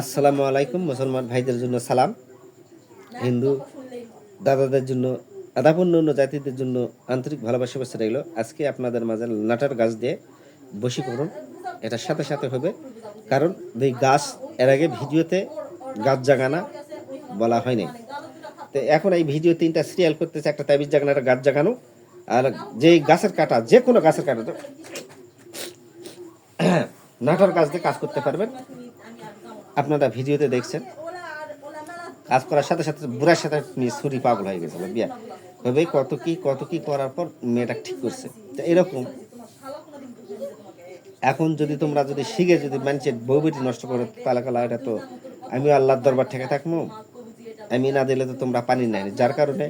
আসসালামু আলাইকুম, মুসলমান ভাইদের জন্য সালাম। হিন্দু দাদাদের জন্য আদাপূর্ণ অন্য জাতিদের জন্য আন্তরিক ভালোবাসা বসে রইল আজকে আপনাদের মাঝে নাটার গাছ দিয়ে বশীকরণ, এটার সাথে সাথে হবে। কারণ এই গাছ, এর আগে ভিডিওতে গাছ জাগানা বলা হয়নি। তো এখন এই ভিডিও তিনটা সিরিয়াল করতেছে, একটা তাবিজ জাগানো, একটা গাছ জাগানো। আর যে গাছের কাটা, যে কোনো গাছের কাটা নাটার গাছ দিয়ে কাজ করতে পারবেন। আপনারা ভিডিওতে দেখছেন। কাজ করার সাথে সাথে বুড়ার সাথে ছুরি পাগল হয়ে গেছিল বিয়া তবে কত কি কত কি করার পর মেয়েটা ঠিক করছে। তো এরকম। এখন যদি তোমরা যদি শিখে যদি মানুষের বউ বেটি নষ্ট করো, তাহলে কালা এটা তো আমি আল্লাহর দরবার থেকে থাকব। আমি না দিলে তো তোমরা পানি নেয় যার কারণে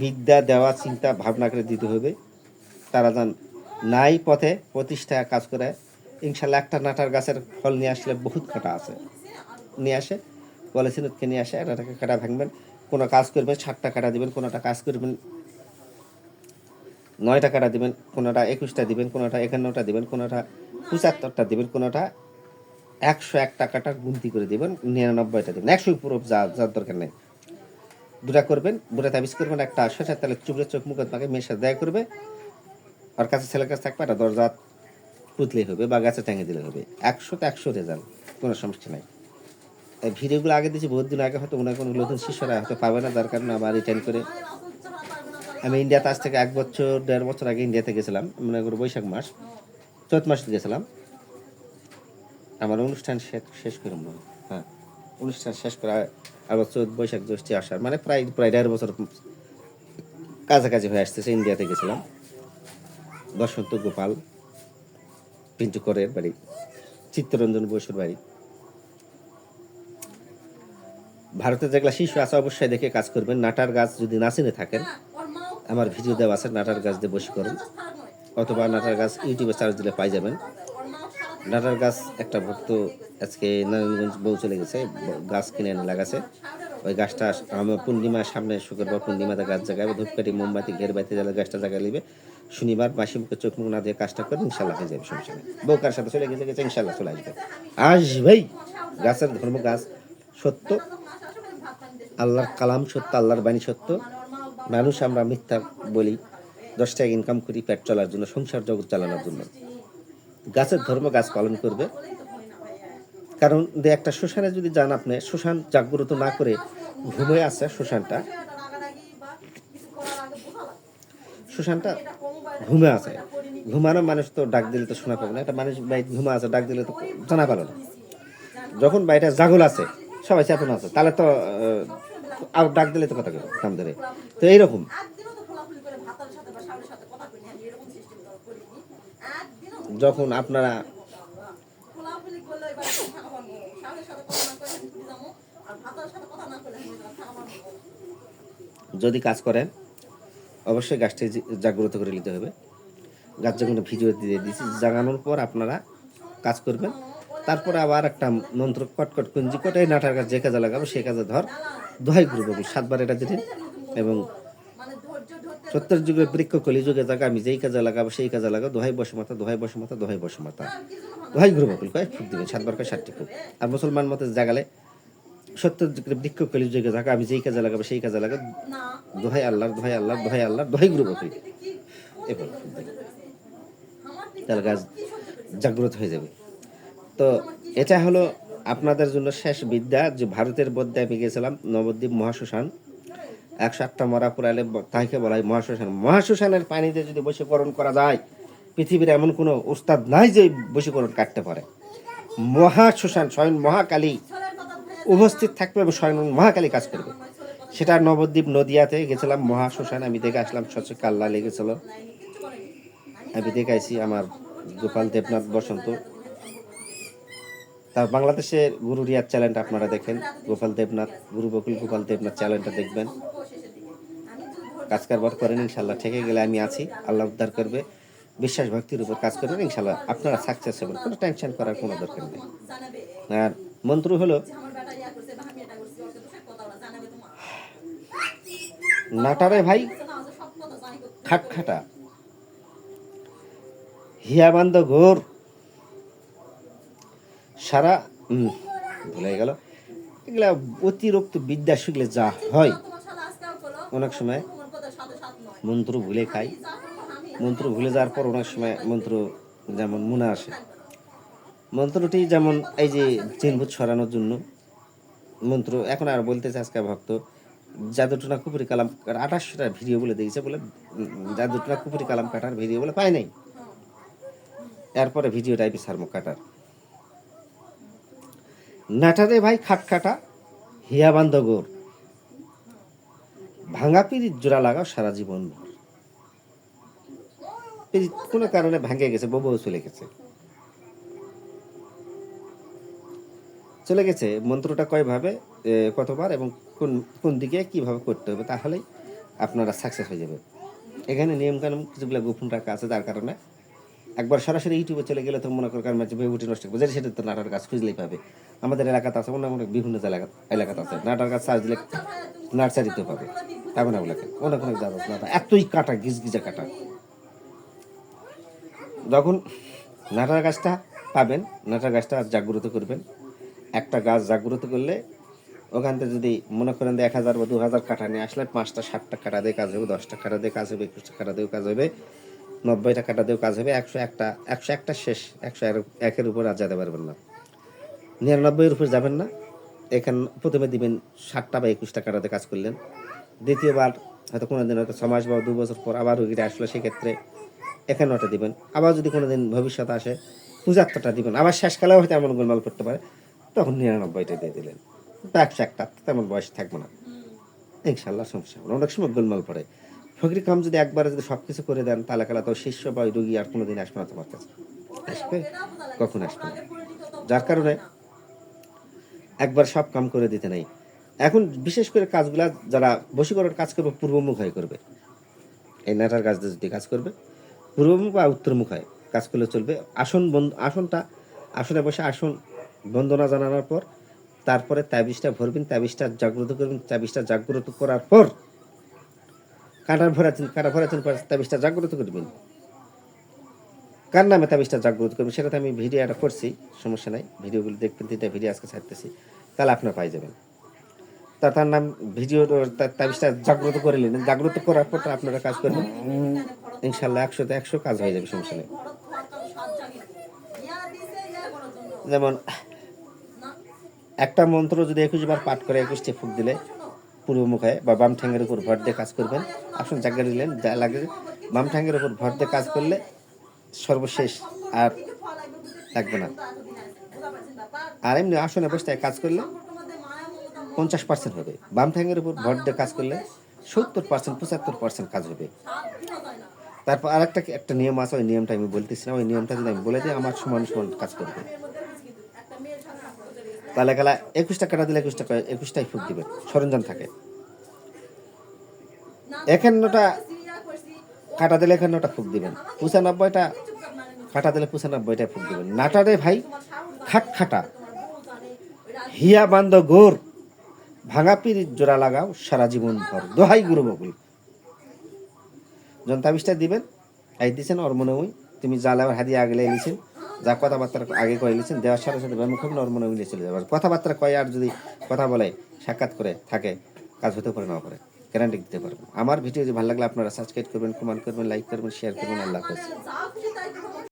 বিদ্যা দেওয়া, চিন্তা, ভাবনা করে দিতে হবে। তারা যান নাই পথে প্রতিষ্ঠা কাজ করে। ইনশাল্লাহ একটা নাটার গাছের ফল নিয়ে আসলে বহুত কাটা আছে। নিয়ে আসে, পলিথিনকে নিয়ে আসে এটাকে কাটা ভাঙবেন। কোনো কাজ করবেন ষাটটা কাটা দিবেন, কোনোটা কাজ করবেন, নয়টা কাটা দিবেন, কোনোটা একুশটা দিবেন, কোনোটা একান্নটা দিবেন, কোনোটা পঁচাত্তরটা দিবেন, কোনোটা একশো এক টাকাটা গুনতি করে দিবেন, নিরানব্বইটা দিবেন। একশো পুরো যা যার দরকার নেই। দুটা করবেন, দুটা তাবিজ করবেন, একটা শশার তাহলে চুপড়ে চোখ মুখে পাকে মেশা দেখা করবে। আর কাছে ছেলের কাছে থাকবে, একটা দরজা পুতলেই হবে বা গাছে ট্যাঙে দিলে হবে। একশো তো একশো রেজাল্ট কোনো সমস্যা নাই। ভিডিওগুলো আগে দিয়েছি, বহুত দিন আগে হয়তো হয় কোনো নতুন শিষ্যরা হয়তো পাবে না যার কারণে আবার রিটার্ন করে। আমি ইন্ডিয়াতে আজ থেকে এক বছর, দেড় বছর আগে ইন্ডিয়াতে গেছিলাম, মনে করো বৈশাখ মাস, চৈত মাসে গেছিলাম। আমার অনুষ্ঠান শেষ করে মনে হয়। হ্যাঁ অনুষ্ঠান শেষ করে আবার চৈত বৈশাখ জ্যৈষ্ঠী আসার মানে প্রায় প্রায় দেড় বছর কাছাকাছি হয়ে আসতেছে ইন্ডিয়াতে গেছিলাম। বসন্ত গোপাল। পিন্টু করের বাড়ি। চিত্তরঞ্জন বসুর বাড়ি। ভারতে যেগুলা শিশু আছে, অবশ্যই দেখে কাজ করবেন। নাটার গাছ যদি না চিনে থাকেন, আমার ভিডিও দেওয়া আছে, নাটার গাছ দিয়ে বসে করুন। অথবা নাটার গাছ ইউটিউবে চার্জ দিলে পাই যাবেন। নাটার গাছ একটা ভক্ত আজকে নারায়ণগঞ্জ বউ চলে গেছে, গাছ কিনে এনে লাগাছে। ওই গাছটা পূর্ণিমার সামনে শুক্রবার পূর্ণিমাতে গাছ জাগাবে। ধূপকাঠি, মোমবাতি ঘের বাতি গাছটা জায়গা নিবে। শনিবার মাসি মুখে চোখ মুখ না দিয়ে কাজটা করে ইনশাল্লাহ হয়ে যাবে, সমস্যা নেই। বউকার সাথে চলে গেছে গেছে, ইনশাল্লাহ চলে আসবে। আসবেই গাছের ধর্ম গাছ সত্য, আল্লাহর কালাম সত্য, আল্লাহর বাণী সত্য। মানুষ আমরা মিথ্যা বলি, দশ টাকা ইনকাম করি পেট চলার জন্য, সংসার জগৎ চালানোর জন্য। গাছের ধর্ম গাছ পালন করবে। কারণ একটা শ্মশানে যদি যান আপনি, শ্মশান জাগ্রত না করে ঘুমিয়ে আছে শ্মশানটা। শ্মশানটা ঘুমে আছে। ঘুমানো মানুষ তো ডাক দিলে তো শোনা পাবে না। একটা মানুষ বাড়ি ঘুমা আছে, ডাক দিলে তো জানা পালো না। যখন বাড়িটা জাগল আছে, সবাই চেতন আছে, তাহলে তো আর ডাক দিলে তো কথা কেউ কাম ধরে। তো এইরকম। যখন আপনারা যদি কাজ করেন অবশ্যই গাছটি জাগ্রত করে নিতে হবে। গাছ যখন ভিডিও দিয়ে দিয়েছি। জাগানোর পর আপনারা কাজ করবেন। তারপরে আবার একটা মন্ত্র কটকট কুঞ্জি কট এই নাটার গাছ যে কাজে লাগাবো, সেই কাজে ধর দোহাই গ্রুপ সাতবার এটা দিলেন এবং সত্তর যুগের বৃক্ষ কলি যুগে জায়গা আমি যেই কাজে লাগাবো সেই কাজে লাগাবো দোহাই বসমাতা দোহাই বসমাতা দোহাই বসমাতা। দোহাই গ্রুপ বকুল কয় ফুক দিবেন, সাতবার কয় ষাটটি ফুক। আর মুসলমান মতে জাগালে যুগের বৃক্ষ কলি যুগে জায়গা আমি যেই কাজে লাগাবো সেই কাজে লাগাবো। দোহাই আল্লাহর দোহাই আল্লাহর দোহাই আল্লাহর দোহাই গ্রুপ বকুল এবার তাহলে গাছ জাগ্রত হয়ে যাবে। তো এটা হলো আপনাদের জন্য শেষ বিদ্যা যে ভারতের মধ্যে আমি গেছিলাম নবদ্বীপ মহাশ্মশান। একশো আটটা মরা পুরালে তাকে বলা হয় মহাশ্মশান। মহাশ্মশানের পানিতে যদি বশীকরণ করা যায় পৃথিবীর এমন কোনো উস্তাদ নাই যে বশীকরণ কাটতে পারে। মহাশ্মশান স্বয়ং মহাকালী। উপস্থিত থাকবে এবং স্বয়ং মহাকালী কাজ করবে। সেটা নবদ্বীপ নদিয়াতে গেছিলাম মহাশ্মশান আমি দেখে আসলাম সচে কাল্লা লেগেছিল। আমি দেখে আইছি আমার গোপাল দেবনাথ বসন্ত। তার বাংলাদেশের গুরু রিয়াদ চ্যানেলটা আপনারা দেখেন। গোপাল দেবনাথ, গুরু বকুল গোপাল দেবনাথ চ্যানেলটা দেখবেন। কাজ কারবার করেন, ইনশাল্লাহ ঠেকে গেলে আমি আছি। আল্লাহ উদ্ধার করবে। বিশ্বাস ভক্তির উপর কাজ করবেন, ইনশাল্লাহ আপনারা সাকসেস হবেন। কোনো টেনশন করার কোনো দরকার নেই। আর মন্ত্র হলো নাটারে ভাই খাটখাটা হিয়াবান্দ ঘোর। সারা ভুলে গেল। এগুলা অতিরিক্ত বিদ্যা শিখলে যা হয়। অনেক সময় মন্ত্র ভুলে খাই। মন্ত্র ভুলে যাওয়ার পর অনেক সময় মন্ত্র যেমন মনে আসে। মন্ত্রটি যেমন এই যে চিনভূত সরানোর জন্য, মন্ত্র এখন আর বলতেছে আজকে ভক্ত জাদুটনা কুপুরি কালাম আঠাশটা ভিডিও বলে দিয়েছে, বলে জাদুটনা কুপুরি কালাম কাটার ভিডিও বলে পাই নাই। এরপরে ভিডিও টাইপে সারমো কাটার। নাটারে ভাই খাট কাটা হিয়া বান্ধগর ভাঙা পিরিত জোড়া লাগাও সারা জীবন ভর। কোনো কারণে ভাঙে গেছে বউ চলে গেছে। চলে গেছে, মন্ত্রটা কয়ভাবে কতবার এবং কোন কোন দিকে কীভাবে করতে হবে তাহলেই আপনারা সাকসেস হয়ে যাবে এখানে নিয়মকানুন কিছুগুলো গোপন রাখা আছে যার কারণে একবার সরাসরি ইউটিউবে চলে গেলে তো মনে করেন মাঝে বেগুটি নষ্ট করবে, যেটা সেটা তো নাটার গাছ খুঁজলেই পাবে। আমাদের এলাকাতে আছে অনেক অনেক বিভিন্ন এলাকা এলাকাতে আছে। নাটার গাছ সার্চ দিলে নার্সারিতেও পাবে পাবে না অনেক অনেক জাত আছে নাটা এতই কাটা গিজ গিজা কাটা। যখন নাটার গাছটা পাবেন, নাটার গাছটা জাগ্রত করবেন। একটা গাছ জাগ্রত করলে ওখান থেকে যদি মনে করেন এক হাজার বা দু হাজার কাঠা নিয়ে আসলে পাঁচটা ষাটটা কাটা দিয়ে কাজ হবে, দশটা কাটা দিয়ে কাজ হবে, একুশটা কাটা দিয়েও কাজ হবে, নব্বইটা কাটা দিয়েও কাজ হবে, একশো একটা একশো একটা শেষ, একশো একের উপর আর যেতে পারবেন না। নিরানব্বইয়ের উপর যাবেন না, এখান প্রথমে দিবেন ষাটটা বা একুশটা কাটাতে কাজ করলেন, দ্বিতীয়বার হয়তো কোনো দিন হয়তো ছ মাস বা দু বছর পর আবার রুগীরা আসলে সেক্ষেত্রে একান্নটা দিবেন, আবার যদি কোনো দিন ভবিষ্যতে আসে, পঁচাত্তরটা দিবেন, আবার শেষকালেও হয়তো এমন গোলমাল করতে পারে, তখন নিরানব্বইটা দিয়ে দিলেন। একটা, তেমন বয়স থাকবে না। ইনশাল্লাহ সমস্যা হবে অনেক সময় গোলমাল পড়ে। যদি একবারে যদি সব কিছু করে দেন, তাহলে খেলা তো শিষ্য বা ওই আর আসবে না তোমার কাছে। আসবে? কখন আসবে? না যার কারণে একবার সব কাম করে দিতে নাই। এখন বিশেষ করে কাজগুলা যারা বশীকরণ কাজ করবে, পূর্বমুখ হয়ে করবে। এই নাটার কাজ যদি কাজ করবে, পূর্বমুখ বা উত্তরমুখ হয় কাজ করলে চলবে। আসন বন্ধ, আসনটা, আসনে বসে আসন বন্দনা জানানোর পর তারপরে তাবিজটা ভরবেন তাবিজটা জাগ্রত করবেন তাবিজটা জাগ্রত করার পর কাঁটার ভরাচ্ছেন কাঁটা ভরাচ্ছেন তাবিজটা জাগ্রত করবেন। কার নামে তাবিজটা জাগ্রত করবেন সেটা তো আমি ভিডিও একটা করছি, সমস্যা নাই ভিডিওগুলো দেখবেন তিনটা ভিডিও আজকে ছাড়তেছি, তাহলে আপনার পাই যাবেন। তা তার নাম ভিডিও তাবিজটা জাগ্রত করে নিলেন, জাগ্রত করার পর আপনারা কাজ করবেন। ইনশাল্লাহ একশোতে একশো কাজ হয়ে যাবে, সমস্যা নেই। যেমন একটা মন্ত্র যদি একুশ বার পাঠ করে একুশটি ফুক দিলে পূর্ব মুখে বা বাম ঠ্যাঙ্গের উপর ভর দিয়ে কাজ করবেন। আসুন জায়গা নিলেন, যা লাগে বাম ঠ্যাঙ্গের উপর ভর দিয়ে কাজ করলে সর্বশেষ আর লাগবে না। আর এমনি আসনে বসে কাজ করলে পঞ্চাশ পার্সেন্ট হবে। বাম ঠ্যাঙ্গের উপর ভর দিয়ে কাজ করলে সত্তর পার্সেন্ট পঁচাত্তর পার্সেন্ট কাজ হবে। তারপর আরেকটা একটা নিয়ম আছে, ওই নিয়মটা আমি বলতেছিলাম ওই নিয়মটা যদি আমি বলে দিই, আমার সমান সমান কাজ করবে। তাহলে খেলা একুশটা কাটা দিলে একুশ টাকা একুশটাই ফুক দিবে। সরঞ্জাম থাকে। একান্নটা কাটা দিলে একান্নটা ফুক দিবেন। পঁচানব্বইটা কাটা দিলে পঁচানব্বইটা ফুক দিবেন। নাটা রে ভাই খাট খাটা। হিয়া বান্ধ গোর, ভাঙা পিরিত জোড়া লাগাও সারা জীবন ভর। দোহাই গুরু বকুল। যখন তাবিজটা দিবেন এই দিছেন ওর মনে ওই তুমি জ্বালাবার হাদিয়ে আগলে এনেছেন। যা কথাবার্তা আগে কয়ে নিয়েছেন দেওয়ার সাথে সাথে ব্যায়াম নর্মনে মনে মিলে চলে যাবে কথাবার্তা কয় আর যদি কথা বলে, সাক্ষাৎ করে থাকে, কাজ হতে পারে না পারে গ্যারান্টি দিতে পারব। আমার ভিডিও যদি ভালো লাগলে আপনারা সাবস্ক্রাইব করবেন কমেন্ট করবেন লাইক করবেন শেয়ার করবেন, আল্লাহ হাফেজ। করো